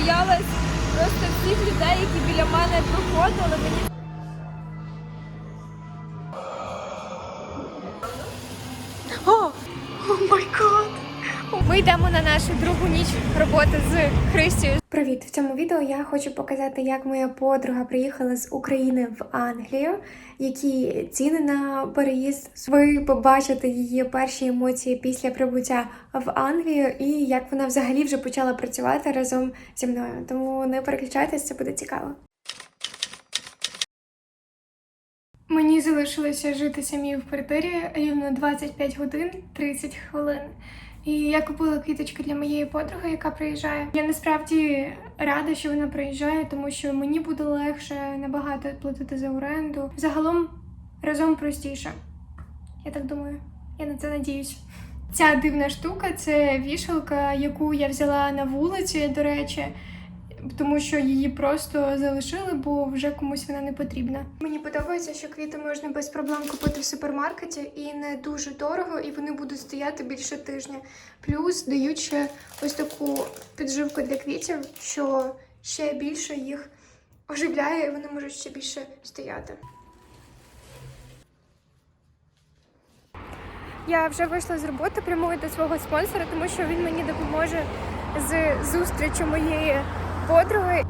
боялась просто всіх людей, які біля мене проходили. Мені йдемо на нашу другу ніч роботи з Христю. Привіт! В цьому відео я хочу показати, як моя подруга приїхала з України в Англію, які ціни на переїзд. Ви побачите її перші емоції після прибуття в Англію і як вона взагалі вже почала працювати разом зі мною. Тому не переключайтесь, це буде цікаво. Мені залишилося жити самі в квартирі рівно 25 годин 30 хвилин. І я купила квіточки для моєї подруги, яка приїжджає. Я насправді рада, що вона приїжджає, тому що мені буде легше набагато платити за оренду. Загалом разом простіше. Я так думаю. Я на це надіюсь. Ця дивна штука це вішалка, яку я взяла на вулиці, до речі тому що її просто залишили, бо вже комусь вона не потрібна. Мені подобається, що квіти можна без проблем купити в супермаркеті і не дуже дорого, і вони будуть стояти більше тижня. Плюс дають ще ось таку підживку для квітів, що ще більше їх оживляє, і вони можуть ще більше стояти. Я вже вийшла з роботи, прямую до свого спонсора, тому що він мені допоможе з зустрічю моєї подруги.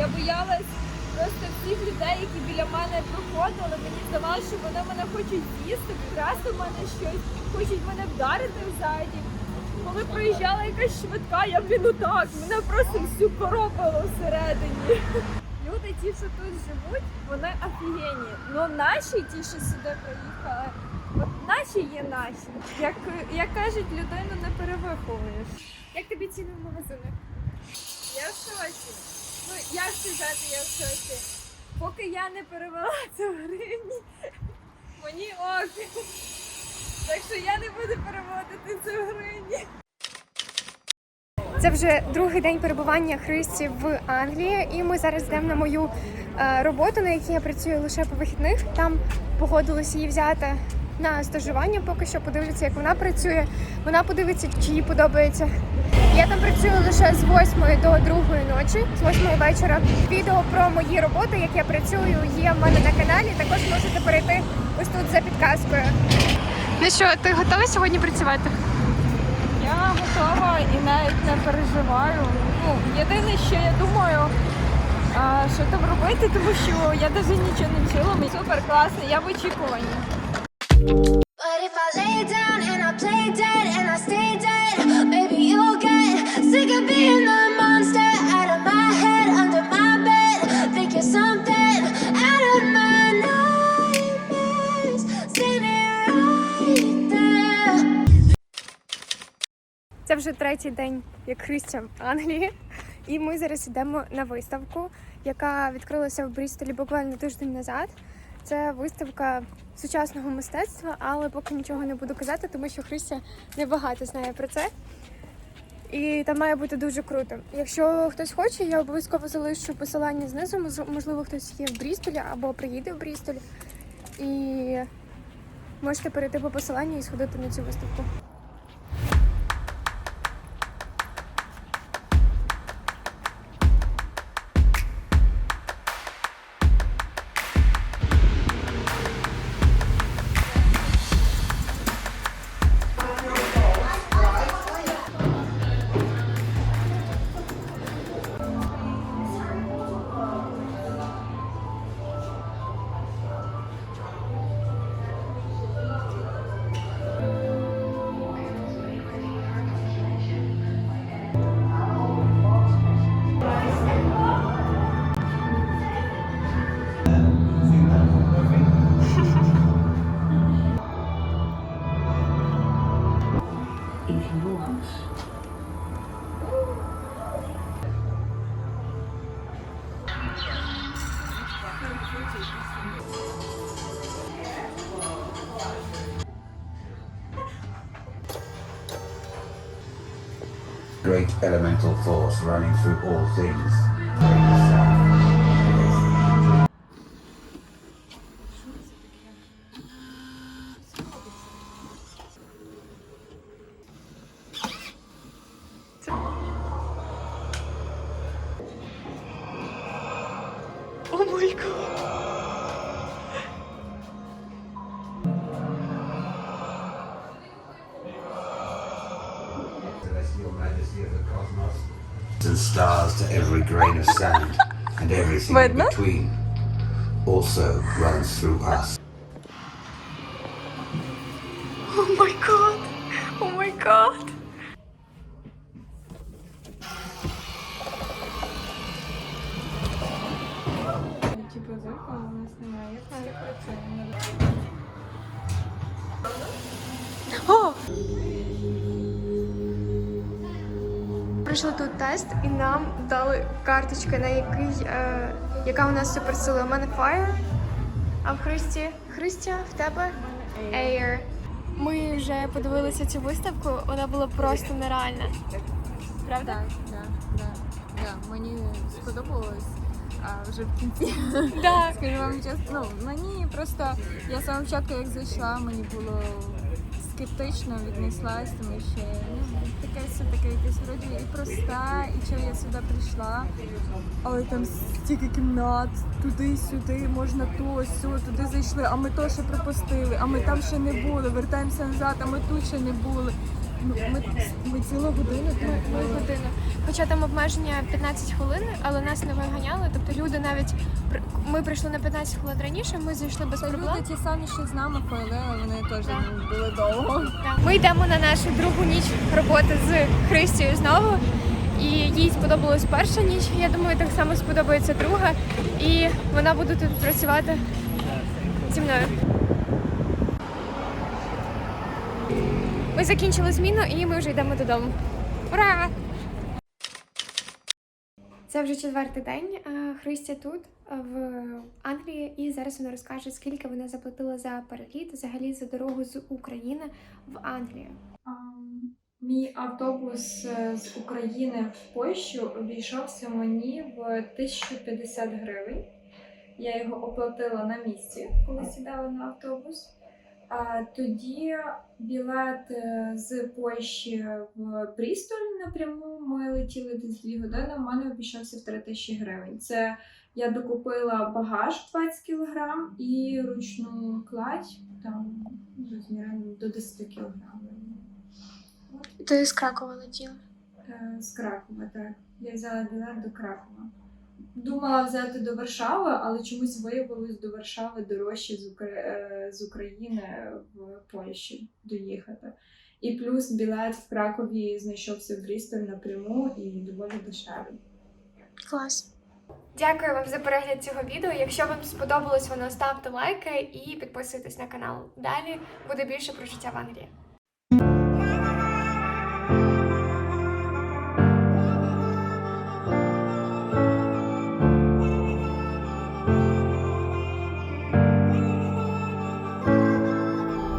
Я боялась просто всіх людей, які біля мене проходили. Мені здавалося, що вони мене хочуть з'їсти, вкрасти в мене щось, хочуть мене вдарити ззаді. Коли проїжджала якась швидка, я блін так, мене просто всю коробило всередині. Люди, ті, що тут живуть, вони офігенні. Ну наші, ті, що сюди приїхали, от наші є наші. Як, як кажуть, людину не перевиховуєш. Як тобі ціни в магазинах? Я в шоці. Ну, як сказати, я в шоці. Поки я не перевела це в гривні, мені ок. Так що я не буду переводити це в гривні. Це вже другий день перебування Христі в Англії, і ми зараз йдемо на мою е, роботу, на якій я працюю лише по вихідних. Там погодилися її взяти на стажування. Поки що подивиться, як вона працює. Вона подивиться, чи їй подобається. Я там працюю лише з 8 до 2 ночі, з 8 вечора. Відео про мої роботи, як я працюю, є в мене на каналі. Також можете перейти ось тут за підказкою. Ну що, ти готова сьогодні працювати? Я готова і навіть не переживаю. Ну, єдине, що я думаю, а, що там робити, тому що я навіть нічого не вчила. Мені Супер класно, я в очікуванні. Вже третій день, як Христя в Англії, і ми зараз йдемо на виставку, яка відкрилася в Брістолі буквально тиждень назад. Це виставка сучасного мистецтва, але поки нічого не буду казати, тому що Христя небагато знає про це. І там має бути дуже круто. Якщо хтось хоче, я обов'язково залишу посилання знизу. Можливо, хтось є в Брістолі або приїде в Брістоль. І можете перейти по посиланню і сходити на цю виставку. Great elemental force running through all things. stars to every grain of sand, and everything in Видно? between also runs through us. О май гад! О май гад! Типу зеркало у нас немає. Як Пройшли тут тест і нам дали карточки, на який, е, яка у нас суперсила. У мене Fire, а в Христі. Христя, в тебе Air. Ми вже подивилися цю виставку, вона була просто нереальна. Правда? Так, так, так. Да, мені сподобалось. А вже в кінці. Скажу вам чесно, ну мені просто я самого початку, як зайшла, мені було скептично віднеслась, тому що ну, таке все таке якесь вроді і проста, і чого я сюди прийшла. Але там стільки кімнат, туди-сюди, можна то, сю, туди зайшли, а ми то ще пропустили, а ми там ще не були, вертаємося назад, а ми тут ще не були. Ми, ми цілу годину тут Ми годину. Хоча там обмеження 15 хвилин, але нас не виганяли. Тобто люди навіть ми прийшли на 15 хвилин раніше, ми зайшли без Та проблем. люди ті самі, що з нами ходили, вони теж були довго. Так. Ми йдемо на нашу другу ніч роботи з Христією знову. І їй сподобалась перша ніч. Я думаю, так само сподобається друга. І вона буде тут працювати зі мною. Ми закінчили зміну і ми вже йдемо додому. Ура! Це вже четвертий день. Е, Христя тут е, в Англії, і зараз вона розкаже, скільки вона заплатила за переліт, взагалі за дорогу з України в Англію. Мій автобус е, з України в Польщу обійшовся мені в 1050 гривень. Я його оплатила на місці, коли сідала на автобус. Тоді білет е, з Польщі в Брістоль напряму ми летіли десь 2 години. У мене обійшовся в 3 тисячі гривень. Це я докупила багаж 20 кг і ручну кладь там розміром до 10 кг. Ти з Кракова летіла? Е, З Кракова, так. Я взяла білет до Кракова. Думала взяти до Варшави, але чомусь виявилось до Варшави дорожче з, Укра... е, з України в Польщі доїхати. І плюс білет в Кракові знайшовся в Брістоль напряму і доволі дешевий. Клас. Дякую вам за перегляд цього відео. Якщо вам сподобалось воно, ставте лайки і підписуйтесь на канал. Далі буде більше про життя в Англії.